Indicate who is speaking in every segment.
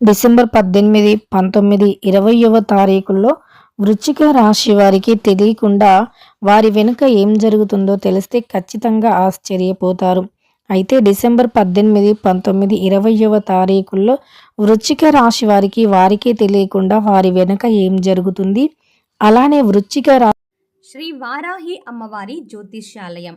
Speaker 1: December పద్దెనిమిది పంతొమ్మిది ఇరవయవ తారీఖుల్లో వృచ్చిక రాశి వారికి తెలియకుండా వారి వెనుక ఏం జరుగుతుందో తెలిస్తే ఖచ్చితంగా ఆశ్చర్యపోతారు. అయితే డిసెంబర్ పద్దెనిమిది పంతొమ్మిది ఇరవయవ తారీఖుల్లో వృచ్చిక రాశి వారికి వారికే తెలియకుండా వారి వెనుక ఏం జరుగుతుంది? అలానే వృచ్చిక రా
Speaker 2: శ్రీ వారాహి అమ్మవారి జ్యోతిష్యాలయం.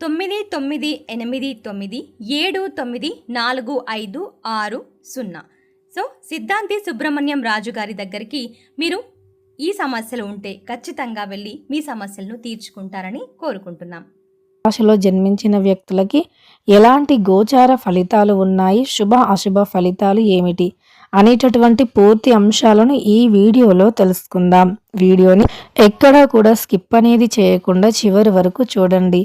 Speaker 2: తొమ్మిది తొమ్మిది ఎనిమిది తొమ్మిది ఏడు తొమ్మిది నాలుగు ఐదు ఆరు సున్నా. సో సిద్ధాంతి సుబ్రహ్మణ్యం రాజు గారి దగ్గరికి మీరు ఈ సమస్యలు ఉంటే ఖచ్చితంగా వెళ్ళి మీ సమస్యలను తీర్చుకుంటారని కోరుకుంటున్నాం.
Speaker 1: భాషలో జన్మించిన వ్యక్తులకి ఎలాంటి గోచార ఫలితాలు ఉన్నాయి? శుభ అశుభ ఫలితాలు ఏమిటి? అనేటటువంటి పూర్తి అంశాలను ఈ వీడియోలో తెలుసుకుందాం. వీడియోని ఎక్కడా కూడా స్కిప్ అనేది చేయకుండా చివరి వరకు చూడండి.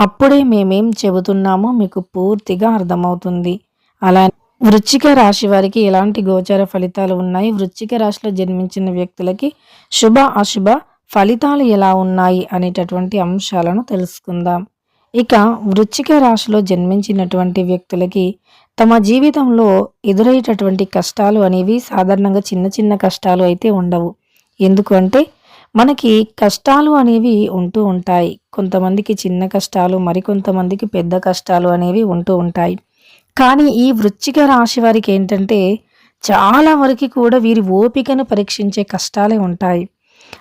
Speaker 1: అప్పుడే మేమేం చెబుతున్నామో మీకు పూర్తిగా అర్థమవుతుంది. అలా వృచ్చిక రాశి వారికి ఎలాంటి గోచర ఫలితాలు ఉన్నాయి? వృచ్చిక రాశిలో జన్మించిన వ్యక్తులకి శుభ అశుభ ఫలితాలు ఎలా ఉన్నాయి అనేటటువంటి అంశాలను తెలుసుకుందాం. ఇక వృచ్చిక రాశిలో జన్మించినటువంటి వ్యక్తులకి తమ జీవితంలో ఎదురయ్యేటటువంటి కష్టాలు అనేవి సాధారణంగా చిన్న చిన్న కష్టాలు అయితే ఉండవు. ఎందుకంటే మనకి కష్టాలు అనేవి ఉంటూ ఉంటాయి. కొంతమందికి చిన్న కష్టాలు మరికొంతమందికి పెద్ద కష్టాలు అనేవి ఉంటూ ఉంటాయి. కానీ ఈ వృచ్చిక రాశి వారికి ఏంటంటే చాలా వరకు కూడా వీరి ఓపికను పరీక్షించే కష్టాలే ఉంటాయి.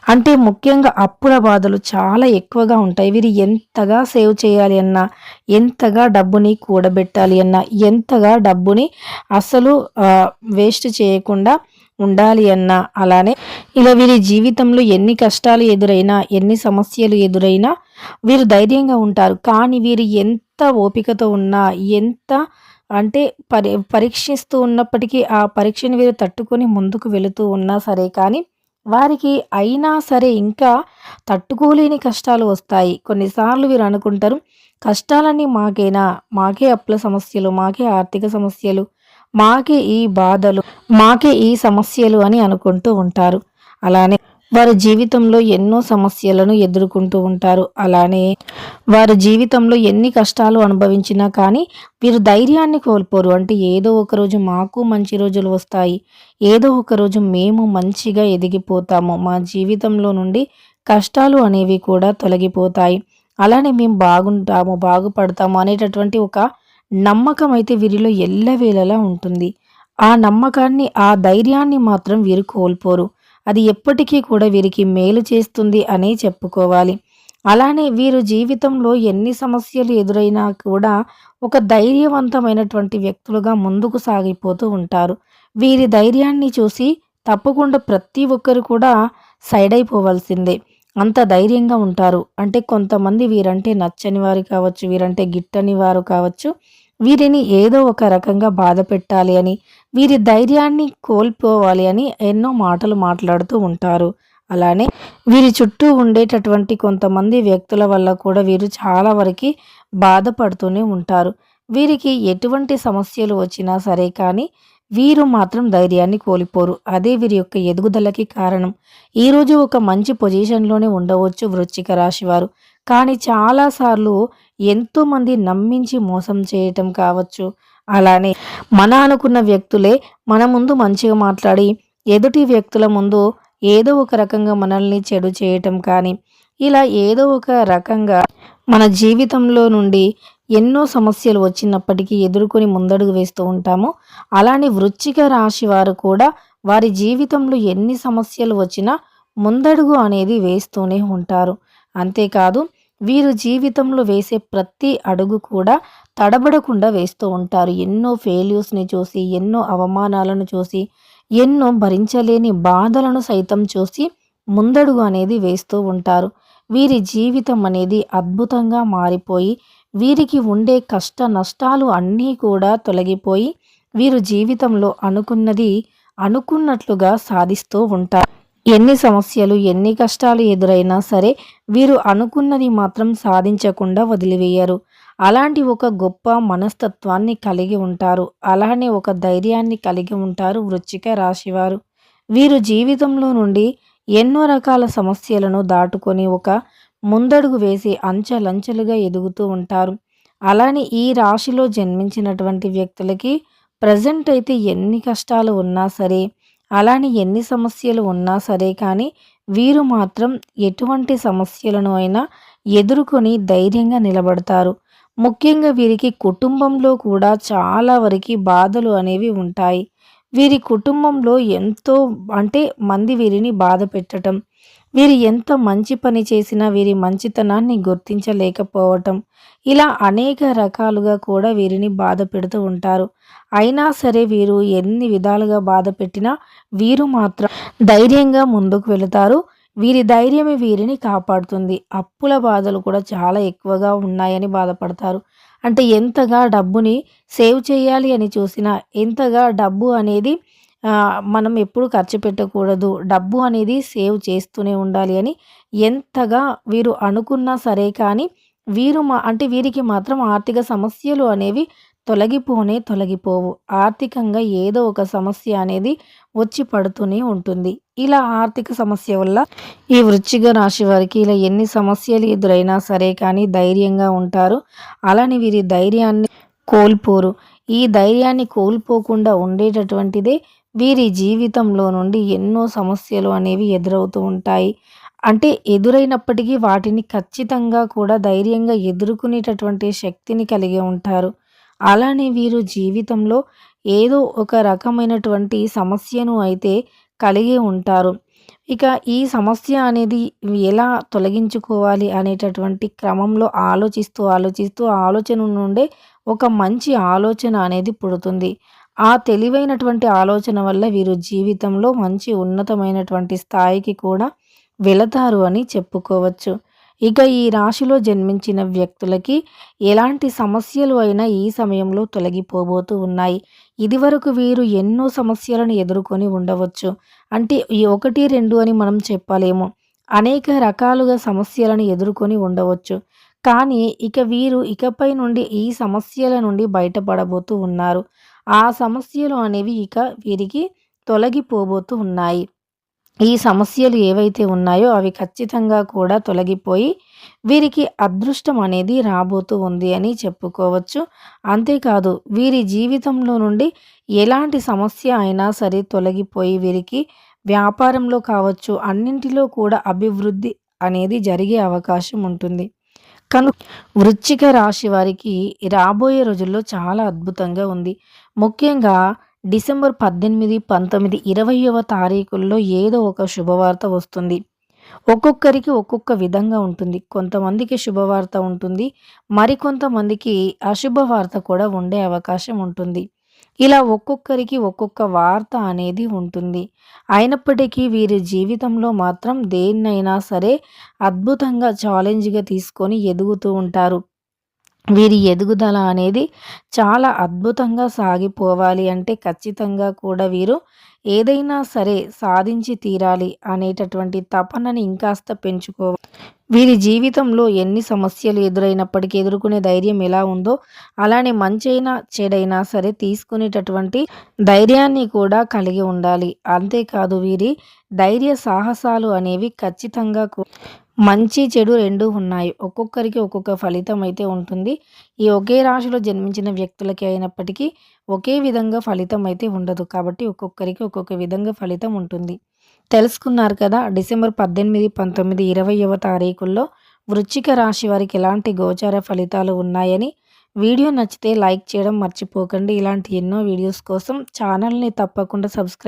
Speaker 1: అంటే ముఖ్యంగా అప్పుల బాధలు చాలా ఎక్కువగా ఉంటాయి. వీరు ఎంతగా సేవ్ చేయాలి అన్నా ఎంతగా డబ్బుని కూడబెట్టాలి అన్నా ఎంతగా డబ్బుని అసలు వేస్ట్ చేయకుండా ఉండాలి అన్నా. అలానే ఇలా వీరి జీవితంలో ఎన్ని కష్టాలు ఎదురైనా ఎన్ని సమస్యలు ఎదురైనా వీరు ధైర్యంగా ఉంటారు. కానీ వీరు ఎంత ఓపికతో ఉన్నా ఎంత అంటే పరి పరీక్షిస్తూ ఉన్నప్పటికీ ఆ పరీక్షను వీరు తట్టుకొని ముందుకు వెళుతూ ఉన్నా సరే కానీ వారికి అయినా సరే ఇంకా తట్టుకోలేని కష్టాలు వస్తాయి. కొన్నిసార్లు వీరు అనుకుంటారు కష్టాలన్నీ మాకేనా? మాకే అప్పుల సమస్యలు మాకే ఆర్థిక సమస్యలు మాకే ఈ బాధలు మాకే ఈ సమస్యలు అని అనుకుంటూ ఉంటారు. అలానే వారి జీవితంలో ఎన్నో సమస్యలను ఎదుర్కొంటూ ఉంటారు. అలానే వారి జీవితంలో ఎన్ని కష్టాలు అనుభవించినా కానీ వీరు ధైర్యాన్ని కోల్పోరు. అంటే ఏదో ఒక రోజు మాకు మంచి రోజులు వస్తాయి. ఏదో ఒక రోజు మేము మంచిగా ఎదిగిపోతాము. మా జీవితంలో నుండి కష్టాలు అనేవి కూడా తొలగిపోతాయి. అలానే మేము బాగుంటాము బాగుపడతాము అనేటటువంటి ఒక నమ్మకం అయితే వీరిలో ఎల్లవేళలా ఉంటుంది. ఆ నమ్మకాన్ని ఆ ధైర్యాన్ని మాత్రం వీరు కోల్పోరు. అది ఎప్పటికీ కూడా వీరికి మేలు చేస్తుంది అనే చెప్పుకోవాలి. అలానే వీరు జీవితంలో ఎన్ని సమస్యలు ఎదురైనా కూడా ఒక ధైర్యవంతమైనటువంటి వ్యక్తులుగా ముందుకు సాగిపోతూ ఉంటారు. వీరి ధైర్యాన్ని చూసి తప్పకుండా ప్రతి ఒక్కరు కూడా సైడ్ అయిపోవాల్సిందే. అంత ధైర్యంగా ఉంటారు. అంటే కొంతమంది వీరంటే నచ్చని వారు కావచ్చు వీరంటే గిట్టని వారు కావచ్చు వీరిని ఏదో ఒక రకంగా బాధ పెట్టాలి అని వీరి ధైర్యాన్ని కోల్పోవాలి అని ఎన్నో మాటలు మాట్లాడుతూ ఉంటారు. అలానే వీరి చుట్టూ ఉండేటటువంటి కొంతమంది వ్యక్తుల వల్ల కూడా వీరు చాలా వరకు బాధపడుతూనే ఉంటారు. వీరికి ఎటువంటి సమస్యలు వచ్చినా సరే కానీ వీరు మాత్రం ధైర్యాన్ని కోల్పోరు. అదే వీరి యొక్క ఎదుగుదలకి కారణం. ఈరోజు ఒక మంచి పొజిషన్లోనే ఉండవచ్చు వృశ్చిక రాశివారు కానీ చాలాసార్లు ఎంతోమంది నమ్మించి మోసం చేయటం కావచ్చు. అలానే మన అనుకున్న వ్యక్తులే మన ముందు మంచిగా మాట్లాడి ఎదుటి వ్యక్తుల ముందు ఏదో ఒక రకంగా మనల్ని చెడు చేయటం కానీ ఇలా ఏదో ఒక రకంగా మన జీవితంలో నుండి ఎన్నో సమస్యలు వచ్చినప్పటికీ ఎదుర్కొని ముందడుగు వేస్తూ ఉంటాము. అలానే వృచ్చిక రాశి వారు కూడా వారి జీవితంలో ఎన్ని సమస్యలు వచ్చినా ముందడుగు అనేది వేస్తూనే ఉంటారు. అంతేకాదు వీరు జీవితంలో వేసే ప్రతి అడుగు కూడా తడబడకుండా వేస్తూ ఉంటారు. ఎన్నో ఫెయిల్యూర్స్ని చూసి ఎన్నో అవమానాలను చూసి ఎన్నో భరించలేని బాధలను సైతం చూసి ముందడుగు అనేది వేస్తూ ఉంటారు. వీరి జీవితం అనేది అద్భుతంగా మారిపోయి వీరికి ఉండే కష్ట నష్టాలు అన్నీ కూడా తొలగిపోయి వీరు జీవితంలో అనుకున్నది అనుకున్నట్లుగా సాధిస్తూ ఉంటారు. ఎన్ని సమస్యలు ఎన్ని కష్టాలు ఎదురైనా సరే వీరు అనుకున్నది మాత్రం సాధించకుండా వదిలివేయరు. అలాంటి ఒక గొప్ప మనస్తత్వాన్ని కలిగి ఉంటారు. అలానే ఒక ధైర్యాన్ని కలిగి ఉంటారు వృచ్చిక రాశివారు. వీరు జీవితంలో నుండి ఎన్నో రకాల సమస్యలను దాటుకొని ఒక ముందడుగు వేసి అంచెలంచెలుగా ఎదుగుతూ ఉంటారు. అలానే ఈ రాశిలో జన్మించినటువంటి వ్యక్తులకి ప్రజెంట్ అయితే ఎన్ని కష్టాలు ఉన్నా సరే అలానే ఎన్ని సమస్యలు ఉన్నా సరే కానీ వీరు మాత్రం ఎటువంటి సమస్యలను అయినా ఎదుర్కొని ధైర్యంగా నిలబడతారు. ముఖ్యంగా వీరికి కుటుంబంలో కూడా చాలా వరకు బాధలు అనేవి ఉంటాయి. వీరి కుటుంబంలో ఎంతో అంటే మంది వీరిని బాధ పెట్టడం వీరు ఎంత మంచి పని చేసినా వీరి మంచితనాన్ని గుర్తించలేకపోవటం. ఇలా అనేక రకాలుగా కూడా వీరిని బాధ పెడుతూ ఉంటారు. అయినా సరే వీరు ఎన్ని విధాలుగా బాధ పెట్టినా వీరు మాత్రం ధైర్యంగా ముందుకు వెళతారు. వీరి ధైర్యమే వీరిని కాపాడుతుంది. అప్పుల బాధలు కూడా చాలా ఎక్కువగా ఉన్నాయని బాధపడతారు. అంటే ఎంతగా డబ్బుని సేవ్ చేయాలి అని చూసినా ఎంతగా డబ్బు అనేది మనం ఎప్పుడు ఖర్చు పెట్టకూడదు. డబ్బు అనేది సేవ్ చేస్తూనే ఉండాలి అని ఎంతగా వీరు అనుకున్నా సరే కానీ వీరు మా అంటే వీరికి మాత్రం ఆర్థిక సమస్యలు అనేవి తొలగిపోనే తొలగిపోవు. ఆర్థికంగా ఏదో ఒక సమస్య అనేది వచ్చి పడుతూనే ఉంటుంది. ఇలా ఆర్థిక సమస్య వల్ల ఈ వృశ్చిక రాశి వారికి ఇలా ఎన్ని సమస్యలు ఎదురైనా సరే కానీ ధైర్యంగా ఉంటారు. అలానే వీరి ధైర్యాన్ని కోల్పోరు. ఈ ధైర్యాన్ని కోల్పోకుండా ఉండేటటువంటిదే వీరి జీవితంలో నుండి ఎన్నో సమస్యలు అనేవి ఎదురవుతూ ఉంటాయి. అంటే ఎదురైనప్పటికీ వాటిని ఖచ్చితంగా కూడా ధైర్యంగా ఎదుర్కొనేటటువంటి శక్తిని కలిగి ఉంటారు. అలానే వీరు జీవితంలో ఏదో ఒక రకమైనటువంటి సమస్యను అయితే కలిగి ఉంటారు. ఇక ఈ సమస్య అనేది ఎలా తొలగించుకోవాలి అనేటటువంటి క్రమంలో ఆలోచిస్తూ ఆలోచిస్తూ ఆలోచన నుండే ఒక మంచి ఆలోచన అనేది పుడుతుంది. ఆ తెలివైనటువంటి ఆలోచన వల్ల వీరు జీవితంలో మంచి ఉన్నతమైనటువంటి స్థాయికి కూడా వెళతారు అని చెప్పుకోవచ్చు. ఇక ఈ రాశిలో జన్మించిన వ్యక్తులకి ఎలాంటి సమస్యలు అయినా ఈ సమయంలో తొలగిపోబోతూ ఉన్నాయి. ఇదివరకు వీరు ఎన్నో సమస్యలను ఎదుర్కొని ఉండవచ్చు. అంటే ఈ ఒకటి రెండు అని మనం చెప్పలేము. అనేక రకాలుగా సమస్యలను ఎదుర్కొని ఉండవచ్చు. కానీ ఇక వీరు ఇకపై నుండి ఈ సమస్యల నుండి బయటపడబోతూ ఉన్నారు. ఆ సమస్యలు అనేవి ఇక వీరికి తొలగిపోబోతూ ఉన్నాయి. ఈ సమస్యలు ఏవైతే ఉన్నాయో అవి ఖచ్చితంగా కూడా తొలగిపోయి వీరికి అదృష్టం అనేది రాబోతూ ఉంది అని చెప్పుకోవచ్చు. అంతేకాదు వీరి జీవితంలో నుండి ఎలాంటి సమస్య అయినా సరే తొలగిపోయి వీరికి వ్యాపారంలో కావచ్చు అన్నింటిలో కూడా అభివృద్ధి అనేది జరిగే అవకాశం ఉంటుంది. కను వృచ్చిక రాశి వారికి రాబోయే రోజుల్లో చాలా అద్భుతంగా ఉంది. ముఖ్యంగా డిసెంబర్ పద్దెనిమిది పంతొమ్మిది ఇరవయవ తారీఖుల్లో ఏదో ఒక శుభవార్త వస్తుంది. ఒక్కొక్కరికి ఒక్కొక్క విధంగా ఉంటుంది. కొంతమందికి శుభవార్త ఉంటుంది. మరికొంతమందికి అశుభవార్త కూడా ఉండే అవకాశం ఉంటుంది. ఇలా ఒక్కొక్కరికి ఒక్కొక్క వార్త అనేది ఉంటుంది. అయినప్పటికీ వీరి జీవితంలో మాత్రం దేన్నైనా సరే అద్భుతంగా ఛాలెంజ్గా తీసుకొని ఎదుగుతూ ఉంటారు. వీరి ఎదుగుదల అనేది చాలా అద్భుతంగా సాగిపోవాలి అంటే ఖచ్చితంగా కూడా వీరు ఏదైనా సరే సాధించి తీరాలి అనేటటువంటి తపనని ఇంకాస్త పెంచుకోవాలి వీరి జీవితంలో ఎన్ని సమస్యలు ఎదురైనప్పటికీ ఎదుర్కొనే ధైర్యం ఎలా ఉందో అలానే మంచైనా చెడైనా సరే తీసుకునేటటువంటి ధైర్యాన్ని కూడా కలిగి ఉండాలి. అంతేకాదు వీరి ధైర్య సాహసాలు అనేవి ఖచ్చితంగా మంచి చెడు రెండు ఉన్నాయి. ఒక్కొక్కరికి ఒక్కొక్క ఫలితం అయితే ఉంటుంది. ఈ ఒకే రాశిలో జన్మించిన వ్యక్తులకి అయినప్పటికీ ఒకే విధంగా ఫలితం అయితే ఉండదు. కాబట్టి ఒక్కొక్కరికి ఒక్కొక్క విధంగా ఫలితం ఉంటుంది. తెలుసుకున్నారు కదా డిసెంబర్ పద్దెనిమిది పంతొమ్మిది ఇరవైవ తారీఖుల్లో వృచ్చిక రాశి వారికి ఎలాంటి గోచార ఫలితాలు ఉన్నాయని వీడియో నచ్చితే లైక్ చేయడం మర్చిపోకండి. ఇలాంటి ఎన్నో వీడియోస్ కోసం ఛానల్ని తప్పకుండా సబ్స్క్రైబ్